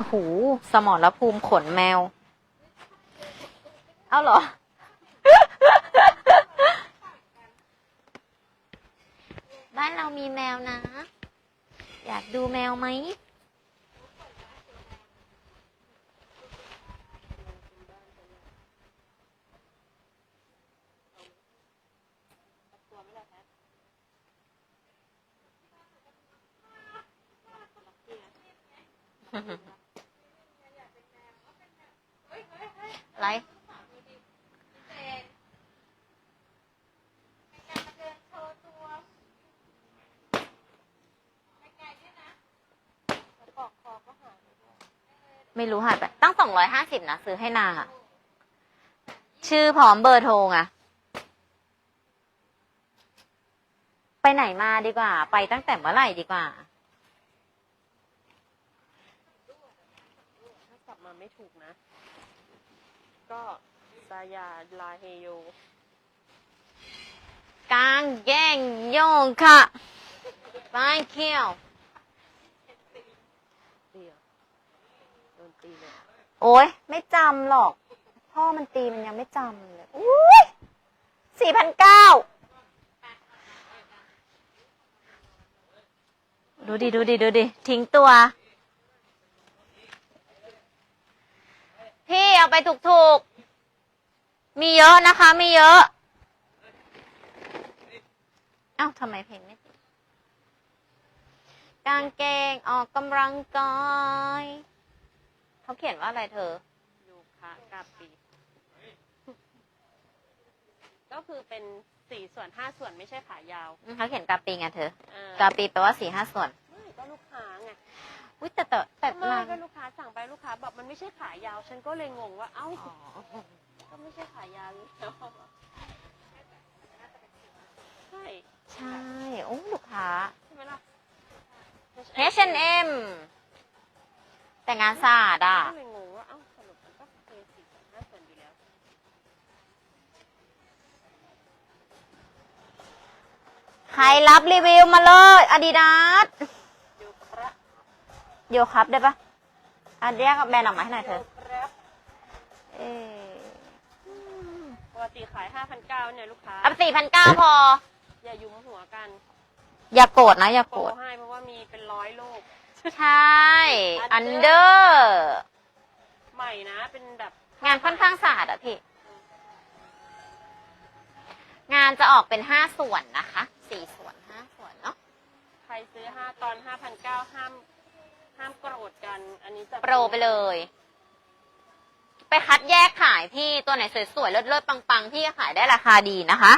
โอ้โหสมรภูมิขนแมว เอาเหรอ บ้านเรามีแมวนะ อยากดูแมวไหมอะไร ไม่รู้หายไป ตั้งสองร้อยห้าสิบนะซื้อให้นางอะชื่อพร้อมเบอร์โทรไงไปไหนมาดีกว่า ไปตั้งแต่เมื่อไหร่ดีกว่า ถ้ากลับมาไม่ถูกนะ ก็ซายาลาเฮโยกางแย่งโยงค่ะไปเคี้ยว ตีเหรอโดน ตีเลย โอ้ยไม่จำหรอก พ่อมันตีมันยังไม่จำเลยอุ้ยสี่พันเก้าดูดิดูดิดูดิทิ้งตัว พี่เอาไปถูกๆมีเยอะนะคะ มีเยอะ เอ้าทำไมเพลงไม่ติดกางเกงออกกำลังกาย เขาเขียนว่าอะไรเธอยูคากาปี ก็คือเป็นสี่ส่วนห้าส่วนไม่ใช่ขายาวเขาเขียนกาปีไงเธอ เออกาปีแปลว่าสี่ห้าส่วนไม่ก็ลูกค้าไงอุ้ยแต่แต่แต่ไม่ลายก็ลูกค้าสั่งไปลูกค้าบอกมันไม่ใช่ขายาว ฉันก็เลยงงว่าเอ้าอ๋อก็ไม่ใช่ขายาวอยู่แล้วใช่ใช่โอ้ลูกค้า ใช่ไหมล่ะ H&M แต่งานสะอาดอะ ก็เลยงงว่า เอ้าสรุปมันก็คือสี่ส่วนห้าส่วนอยู่แล้ว ใค รรับรีวิวมาเลยอาดิดาสยูครับโยครับได้ปะอะเรียกแบรนด์ออกมาให้หน่อยเธอครับเอ๊ะปกติขายห้าพันเก้าเนี่ยลูกค้าเอาสี่พันเก้าพอ อย่ายุมหัวกันอย่าโกรธนะอย่าโปโกรรธ ให้เพราะว่ามีเป็นร้อยลูก ใช่ อันเดอร์ ใหม่นะ เป็นแบบงานค่อนข้างสะอาดอะพี่ งานจะออกเป็นห้าส่วนนะคะ สี่ส่วนห้าส่วนเนาะ ใครซื้อห้าตอนห้าพันเก้าห้ามห้ามโกรธกัน อันนี้จะโปรไปเลย ไปคัดแยกขายพี่ตัวไหนสวยๆ เลิศๆ ปังๆ พี่ก็ขายได้ราคาดีนะคะ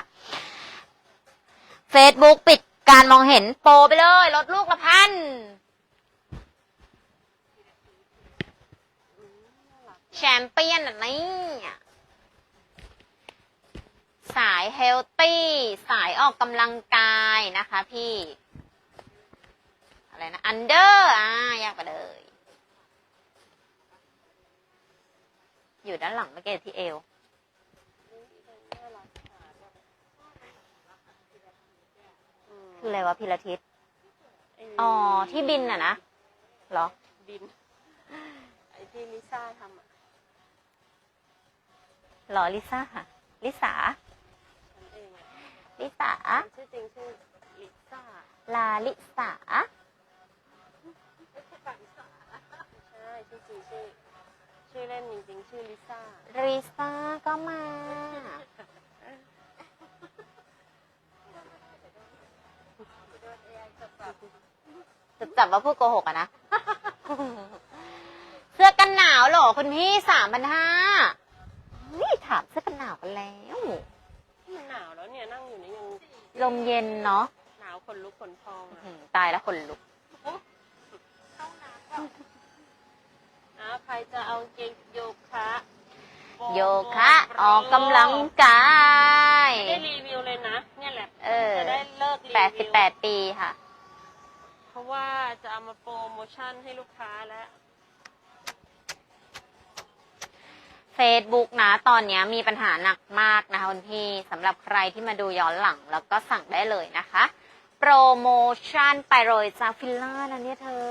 Facebook ปิดการมองเห็นโปรไปเลย ลดลูกละพันแชมเปี้ยนอันนี้ สายเฮลตี้สายออกกำลังกายนะคะพี่ อะไรนะอันเดอร์อ่าอยากไปเลย อยู่ด้านหลังเมื่อกี้ที่เอวมคืออะไรวะพิลาทิศไอ้อ๋อ ที่บินอะนะเหรอ บิน ไอ้ที่ลิซ่าทำอะเหรอลิซ่าค่ะลิสาฉันเองอะ ลิสาชื่อจริงชื่อลิซ่าลาลิสาใช่ชื่อจริงชื่อชื่อเล่นจริงๆชื่อลิซ่าลิซ่าก็มา จะจับว่าพูดโกหกอะนะ เสื้อกันหนาวเหรอคุณพี่สามพันห้านี่ถามเสื้อกันหนาวกันแล้วมัน หนาวแล้วเนี่ยนั่งอยู่เนี่ยยังลมเย็นเนาะหนาวขนลุกขนพองอื้ออะหือตายแล้วคนลุกอ้าวใครจะเอาเกงโยคะโบโยคะ ออกกำลังกาย ไม่ได้รีวิวเลยนะ เนี่ยแหละเออ จะได้เลิกรีวิวแปดสิบแปดปีค่ะ เพราะว่าจะเอามาโปรโมชั่นให้ลูกค้าแล้ว Facebook นะ ตอนนี้มีปัญหาหนักมากนะคะคุณพี่สำหรับใครที่มาดูย้อนหลังแล้วก็สั่งได้เลยนะคะ โปรโมชั่นไปโรยจากฟิลล่านะเนี่ยเธอ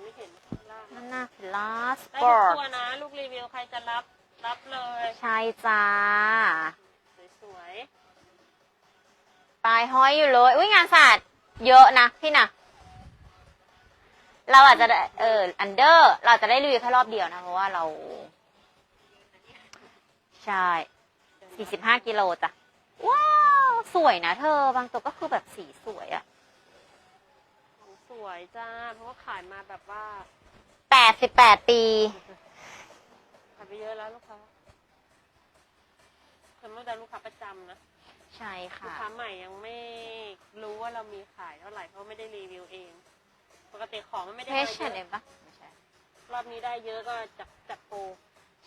ไม่เห็นข้างล่างนั่นนะฟิลาสได้ปอทุกร์ตตัวนะ ลูกรีวิวใครจะรับ รับเลย ใช่จ้า สวยปลายห้อยอยู่เลย อุ้ยงานศาสตร์เยอะนะพี่นะเราอาจจะได้เอออันเดอร์ เราอาจจะได้รีวิวแค่รอบเดียวนะ เพราะว่าเรา ใช่ๆสี่สิบห้ากิโลจ้ะ ว้าว สวยนะเธอบางตัวก็คือแบบสีสวยอะของสวยจ้า เพราะว่าขายมาแบบว่าแปดสิบแปดปี ขายไปเยอะแล้วลูกค้าส่วนมากจะลูกค้าประจำนะใช่ลูกค่ะ ค้าใหม่ยังไม่รู้ว่าเรามีขายเท่าไหร่เพราะไม่ได้รีวิวเอง ปกติของมันไม่ได้เพมาชเยเอ็อะมปะไม่ใช่รอบนี้ได้เยอะก็จับจับโปร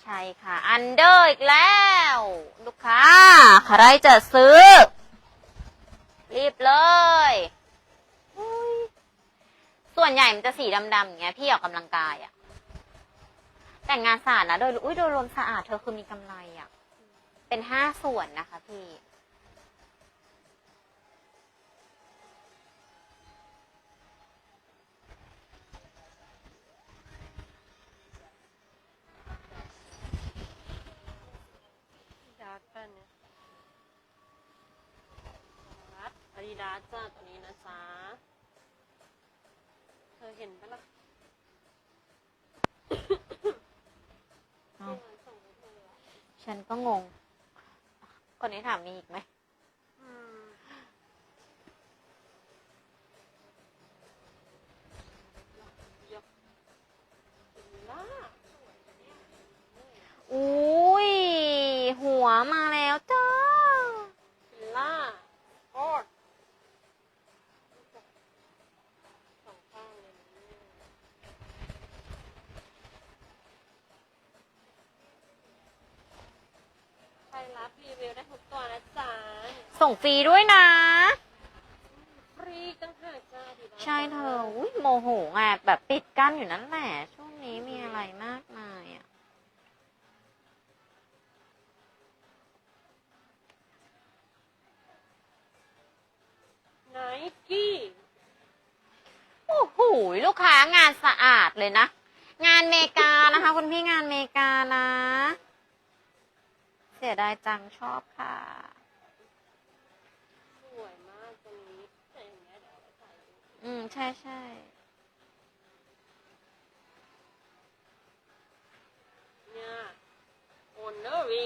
ใช่ค่ะ อันเดอร์อีกแล้ว ลูกค้า ใครจะซื้อ รีบเลยส่วนใหญ่มันจะสีดำๆอย่างเงี้ยพี่ออกกำลังกายอะแต่งงานสะอาดนะโดยอุ้ยโดยรวมสะอาดเธอคือมีกำไรอะเป็นห้าส่วนนะคะพี่ ดาร์กป่ะเนี่ยรั ดาดิดาสจ้าตัวนี้นะจ๊ะ เธอเห็นปะล่ะเอาฉันก็งง คนนี้ถามมีอีกไหม อืมยกล่าอุ้ย หัวมาแล้วจ้า ล่าโคตรสองข้างเลยนะเนี่ยใค รรับรีวิวได้ทุกตัวนะจ๊ะส่งฟรีด้วยนะ ฟรีตั้งหากจ้าดีนะใช่เธออุ้ยโมโหไงแบบปิดกั้นอยู่นั่นแหละ ช่วงนี้มีอะไรมากมายอะไนกี้โอ้โหลูกค้างานสะอาดเลยนะ งานเมกานะคะคุณพี่งานเมกานะ เสียดายจังชอบค่ะ สวยมากตัวนี้แต่อย่างเงี้ยเดี๋ยวเอาไปใส่ดูอืม ใช่ใช่เนี่ยโอนเนอร์วี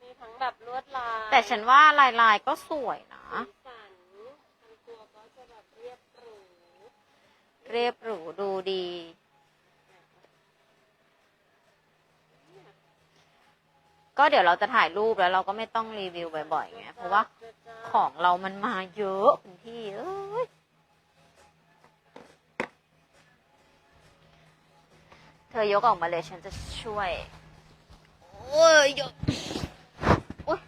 มีทั้งแบบลวดลายแต่ฉันว่าลายลายๆก็สวยนะ สีสันทั้งตัวก็จะแบบเรียบหรู เรียบหรูดูดี ก็เดี๋ยวเราจะถ่ายรูปแล้วเราก็ไม่ต้องรีวิวบ่อยๆไงเพราะว่าของเรามันมาเยอะคุณพี่เอ้ยเธอยกออกมาเลยฉันจะช่วยโอ้ยยกโอ้ย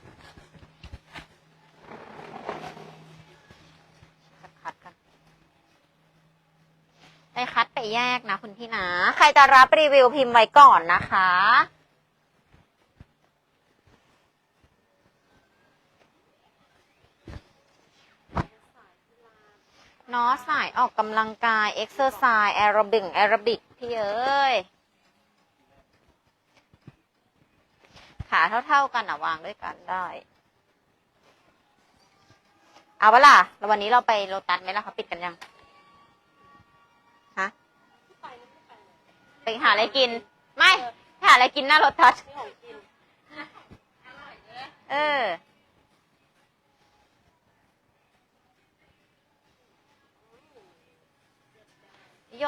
คัดกันไปคัดไปแยกนะคุณพี่นะ ใครจะรับรีวิวพิมพ์ไว้ก่อนนะคะ นาะสายออกกำลังกายเอ็กซ์เซอร์ไซส์แอโรบิกแอโรบิกพี่เอ้ย ขาเท่าๆกันอะวางด้วยกันได้ เอาวะล่ะแล้ววันนี้เราไปโลตัสไหมล่ะคะปิดกันยังฮะไปนะไม่ไปนะไปหาอะไรกิน ไม่ไปหาอะไรกินหน้าโลตัสนี่ของกินเออ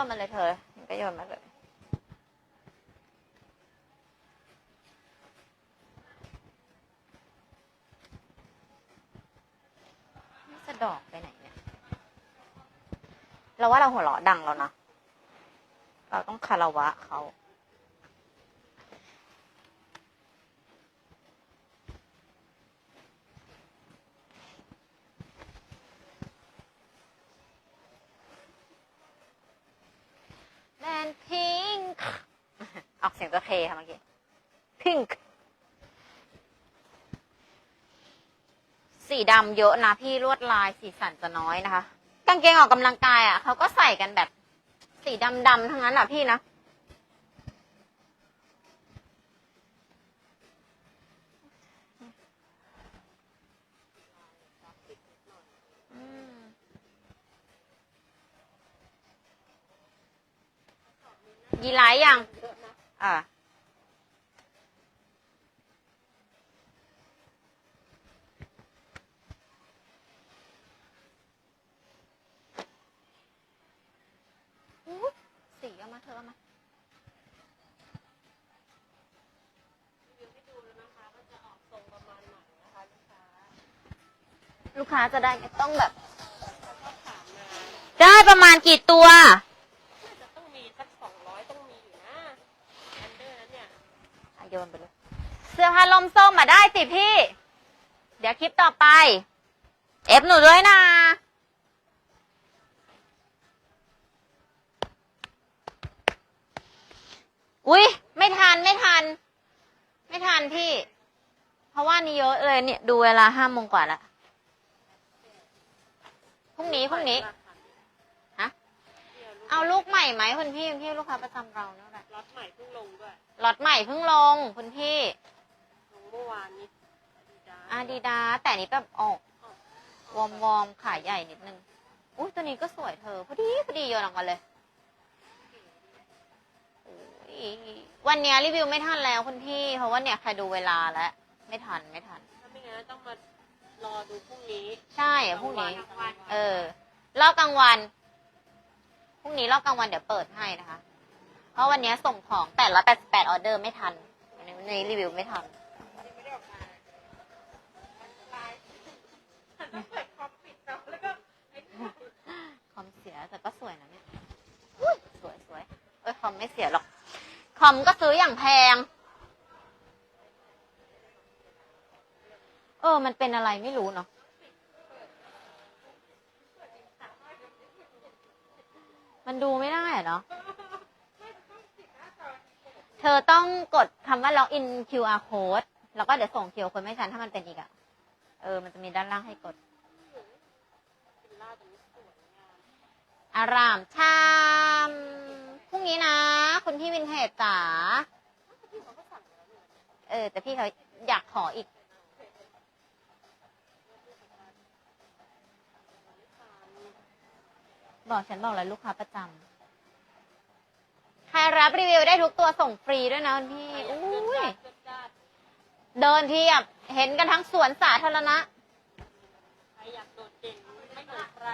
นมาเลยเธอก็โยนมาเลย นี่จะดอกไปไหนเนี่ย เราว่าเราหัวเราะดังแล้วนะ เราต้องคารวะเขา แมนพิงค์ ออกเสียง ตัวเคค่ะเมื่อกี้พิงค์สีดำเยอะนะพี่ลวดลายสีสันจะน้อยนะคะ กางเกงออกกำลังกายอะเขาก็ใส่กันแบบ สีดำๆทั้งนั้นอะพี่นะอืมยีไลท์ยัง อะนะอ่าอุ๊ยสีเอามาเธอเอามารีวิวให้ดูแล้วนะคะว่าจะออกทรงประมาณไหนนะคะลูกค้าลูกค้าจะได้ไม่ต้องแบบแล้วก็ถามมาได้ประมาณกี่ตัว น่าจะต้องมีสักสองร้อยต้องมีอยู่นะอันเดอร์นั้นเนี่ย อะ โยนไปเลย เสื้อผ้าลมส้มมาได้สิพี่ เดี๋ยวคลิปต่อไป เอฟหนูด้วยนะ อุ้ยไม่ทันไม่ทัน ไม่ทันพี่ เพราะว่านี่เยอะเลยเนี่ย ดูเวลาห้าโมงกว่าละพรุ่งนี้พรุ่งนี้ ฮะ เอาลูกใหม่ไหมคุณพี่คุณพี่ลูกค้าประจำเราเนี่ยแหละ ล็อตใหม่เพิ่งลงด้วยล็อตใหม่เพิ่งลงคุณพี่ ลงเมื่อวานนี้จ้าอาดิดาแต่อันนี้แบบออกวอร์มวอร์มๆขาใหญ่นิดนึงอุ้ยตัวนี้ก็สวยเธอพอดีพอดีโยนออกมาเลยอุ๊ยวันเนี้ยรีวิวไม่ทันแล้วคุณพี่ เพราะว่าเนี่ยใครดูเวลาแล้วไม่ทันไม่ทันถ้าไม่งั้นต้องมารอดูพรุ่งนี้ ใช่อะพรุ่งนี้กลางวันเออรอบกลางวันพรุ่งนี้รอบกลางวันเดี๋ยวเปิดให้นะคะเพ ราะวันนี้ส่งของแปดร้อยแปดสิบแปดออเดอร์ไม่ทันวันนี้วันนี้รีวิวไม่ทันไม่ได้ออกมาคอมเสียแต่ก็สวยนะเนี่ยสวยสวยเอ้ยคอมไม่เสียหรอก คอมก็ซื้ออย่างแพง เออ มันเป็นอะไรไม่รู้เนาะมันดูไม่ได้เนาะ ธอต้องกดคำว่า login QR code แล้วก็เดี๋ยวส่ง QR code ไม่ทันถ้ามันเป็นอีกอะเออ มันจะมีด้านล่างให้กด อารามชามพรุ่งนี้นะ คุณพี่วินเทจจ๋าที่เขาก็สั่งแล้วเออ แต่พี่เขาอยากขออีก บอกฉันบอกแล้วลูกค้าประจำ รับรีวิวได้ทุกตัวส่งฟรีด้วยนะคุณพี่อุ้ยเดินเทียบเห็นกันทั้งสวนสาธารณะ ใครอยากโดดเด่นไม่เหมือนใคร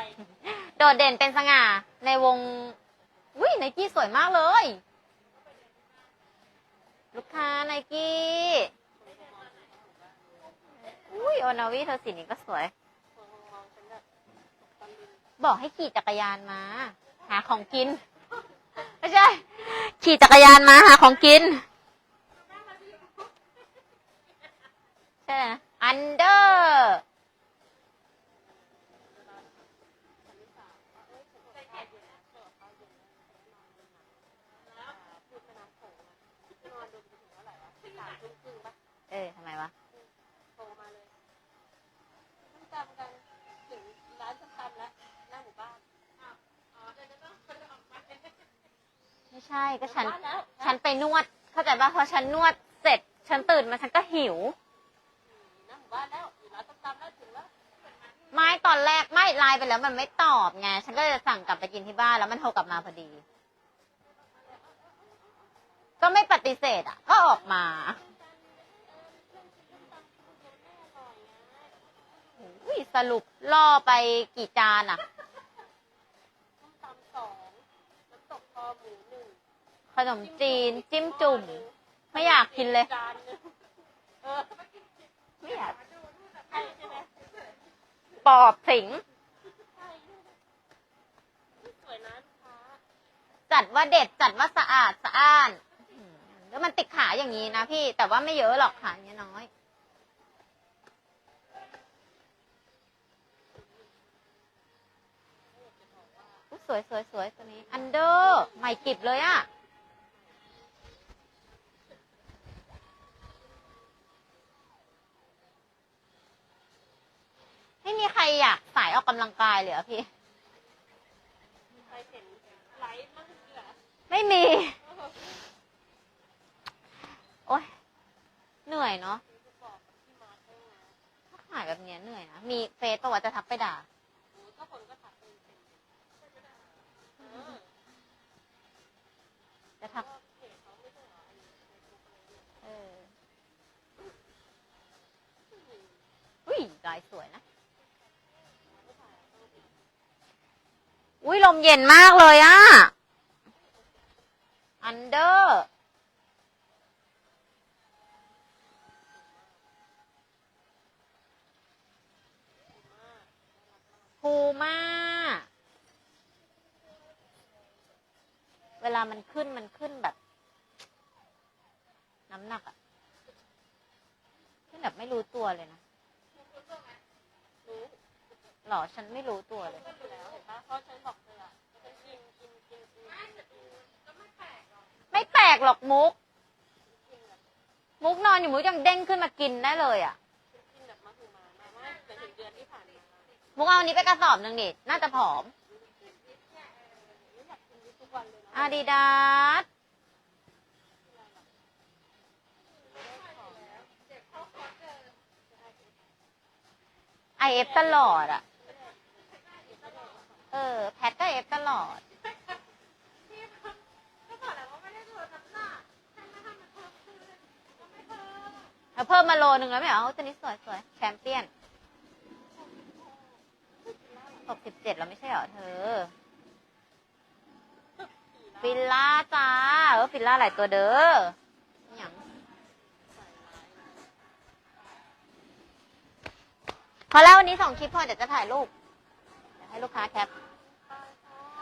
โดดเด่นเป็นสง่าในวงอุ้ยไนกี้สวยมากเลย ลูกค้าไนกี้อุ้ยโอนาวิเธอสีนี้ก็สวย บอกให้ขี่จักรยานมา หาของกิน ใช่ ขี่จักรยานมาหาของกิน ใช่ไหมอันเดอร์เออทำไมวะ โทรมาเลยส้มตำกันถึงร้านส้มตำแล้วหน้าหมู่บ้านอ๋อเดี๋ยวจะต้องไปออกมา ไม่ใช่ก็ฉันบ้านแล้วฉันไปนวด เข้าใจป่ะพอฉันนวดเสร็จ ฉันตื่นมาฉันก็หิวหน้าหมู่บ้านแล้วอยู่ร้านส้มตำแล้วถึงแล้วไม่ตอนแรกไม่ไลน์ไปแล้วมันไม่ตอบไงฉันก็จะสั่งกลับไปกินที่บ้านแล้วมันโทรกลับมาพอดี ก็ไม่ปฏิเสธอะ ก็ออกมาอุ้ยสรุปล่อไปกี่จานอะ ส้มตำสองน้ำตกคอหมูหนึ่ง ขนมจีนจิ้มจุ่ม ไม่อยากกินเลย ไม่อยากปอบสิง จัดว่าเด็ดจัดว่าสะอาดสะอ้านแล้วมันติดขาอย่างนี้นะพี่ แต่ว่าไม่เยอะหรอกขาอย่างนี้ยน้อยสวยสวยสวยตัวนี้ อันเดอร์ ใหม่กิบเลยอะไรอยากสายออกกำลังกายเหรอพี่ ใคร็นไลฟ์มั่งเหรอไม่มี โอ้ยเหนื่อยเนาะถ้าขายแบบนี้เหนื่อยนะ มีเฟซตัวจะทักไปด่าจะทักเออ อุ้ยลายสวยนะ อุ้ยลมเย็นมากเลยอะอันเดอร์พูม่าเวลามันขึ้นมันขึ้นแบบ น้ำหนักอะขึ้นแบบไม่รู้ตัวเลยนะรู้ หรอฉันไม่รู้ตัวเลยก็อยู่แล้วเห็นปะเพราะฉันบอกเธออะฉันกินกินกินกินกินกินก็ไม่แปลกหรอกมุกกินแบบมุกนอนอยู่มุกยังเด้งขึ้นมากินได้เลยอะฉันกินแบบมาคือมามาไม่แต่ถึงเดือนที่ผ่านมามุกเอาอันนี้ไปกระสอบหนึ่งดิน่าจะผอม อากกินนี้ทุกวันเลยนะอาดิดาสไอเอฟตลอดอะ เออ แพทก็เอฟตลอด ก็บอกแล้วว่าไม่ได้ลดน้ำหนักให้ไม่ให้มันเพิ่มขึ้นก็ไม่เพิ่มแล้วเพิ่มมาโลนึงแล้วไม่เหรอตัวนี้สวยสวยแชมเปี้ยนหกสิบเจ็ดแล้วไม่ใช่เหรอเธอ ฟิลล่าจ้า เออฟิลล่าหลายตัวเด้อหย่างพอแล้ววันนี้สองคลิปพอเดี๋ยวจะถ่ายรูป ให้ลูกค้าแคป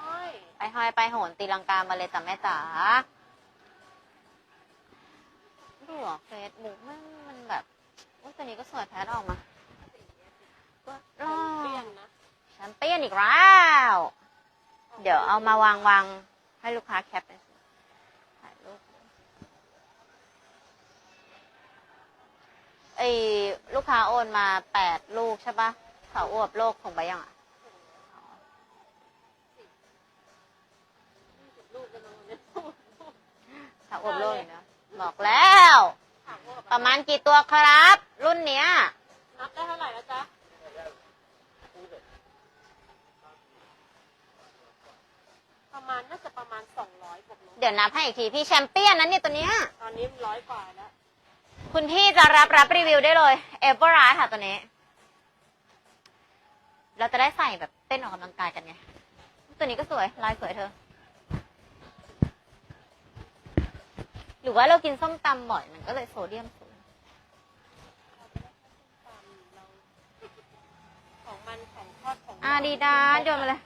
โอ้ยไปหอยไปโหนตีลังกามาเลยจ้ะแม่จ๋าดูเหรอเฟซบุ๊กมันมันแบบอุ้ยตัวนี้ก็สวยแพทออกมาก็รอเปลี่ยนนะแชมเปี้ยนอีกแล้ว เดี๋ยวเอามาวางวางให้ลูกค้าแคปไปสิถ่ายรูปไอ้ลูกค้าโอนมาแปดลูกใช่ปะเขาอวบโลกคงไปยังอะ เขาอวบโลกอยู่นะบอกแล้วถามว่าประมาณกี่ตัวครับ รุ่นเนี้ย นับได้เท่าไหร่แล้วจ๊ะประมาณน่าจะประมาณสองร้อยบวกลบเดี๋ยวนับให้อีกทีพี่แชมเปี้ยนนั้นเนี่ยตัวเนี้ย ตอนนี้ร้อยกว่าแล้ว คุณพี่จะรับรับรีวิวได้เลยเอเวอร์ไรค่ะตัวนี้ เราจะได้ใส่แบบเต้นออกกำลังกายกันไง ตัวนี้ก็สวย ลายสวยเธอ หรือว่าเรากินส้มตำบ่อยมันก็เลยโซเดียมสูงตามเราของมันของทอดของอาดีดาโยนมาเลย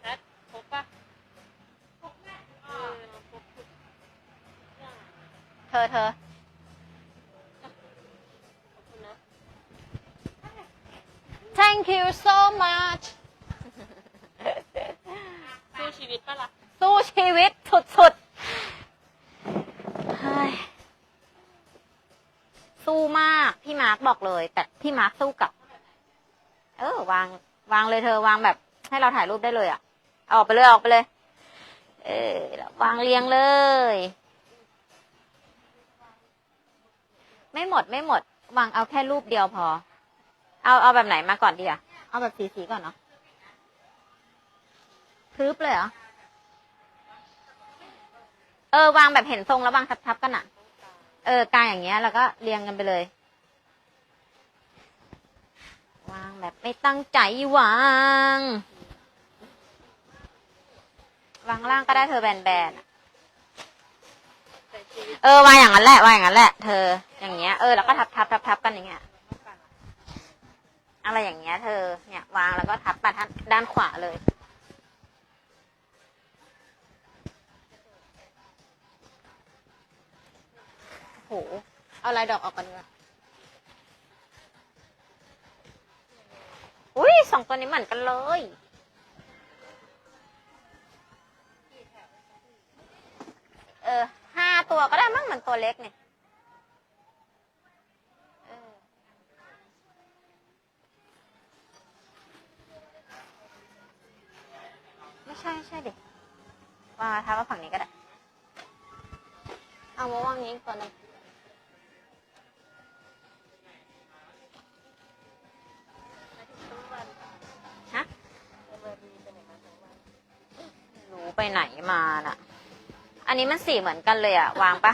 แพทครบปะครบแม่เออครบทุกอย่างเธอเธอ ขอบคุณนะ thank you so much สู้ชีวิตปะล่ะ สู้ชีวิต บอกเลย แต่พี่มาร์คสู้กลับ เออ วาง วางเลยเธอวางแบบ ให้เราถ่ายรูปได้เลยอะเอาออกไปเลยออกไปเลย เออแล้ววางเรียงเลย ไม่หมดไม่หมด วางเอาแค่รูปเดียวพอ เอาเอาแบบไหนมาก่อนดีอะเอาแบบสีสีๆก่อนเนาะทึบเลยเหรอ เออ วางแบบเห็นทรงแล้ววางทับๆกันอะเออกางอย่างเงี้ย แล้วก็เรียงกันไปเลย วางแบบไม่ตั้งใจวาง วางล่างก็ได้เธอแบนๆอะแต่ชีวิตเออวางอย่างนั้นแหละวางอย่างนั้นแหละ เธอ อย่างเงี้ย เออแล้วก็ทับทับทับทับกันอย่างเงี้ย อะไรอย่างเงี้ย เธอ เนี่ยวางแล้วก็ทับมาทางด้านขวาเลย โห เอาลายดอกออกกันดีกว่า อุ้ยสองตัวนี้เหมือนกันเลย เออห้าตัวก็ได้มั้งเหมือนตัวเล็กเนี่ย นี้มันสีเหมือนกันเลยอะวางปะ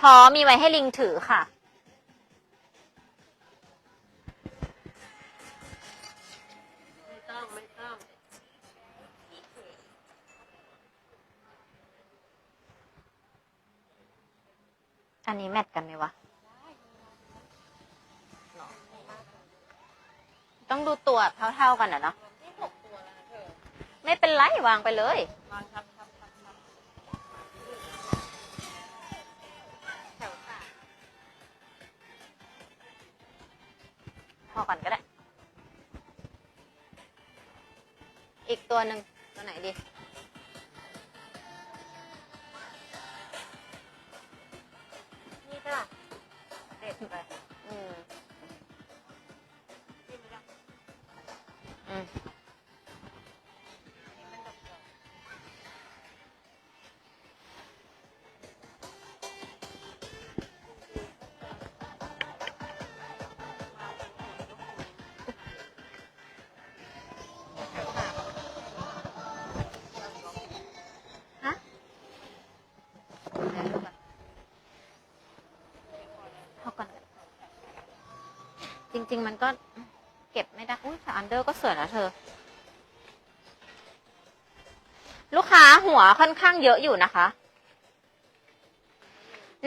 ท้อมีไว้ให้ลิงถือค่ะ ไม่ต้องไม่ต้อง อันนี้แมทกันไหมวะ ต้องดูตัวเท่าๆกันอะเนาะไม่เป็นไร วางไปเลยวางทับทับทับทับแถวสามพอก่อนก็ได้ อีกตัวหนึ่งตัวไหนดี ริง ๆ มันก็เก็บไม่ได้ อุ้ยแต่อันเดอร์ก็สวยนะเธอ ลูกค้าหัวค่อนข้างเยอะอยู่นะคะ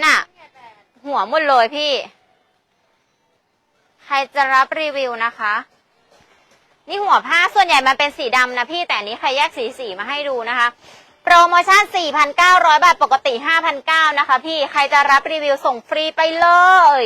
น่ะ หัวหมดเลยพี่ ใครจะรับรีวิวนะคะ นี่หัวผ้าส่วนใหญ่มันเป็นสีดำนะพี่ แต่อันนี้ใครแยกสีสีมาให้ดูนะคะโปรโมชั่น 4,900 บาท ปกติ 5,900 นะคะพี่ ใครจะรับรีวิวส่งฟรีไปเลย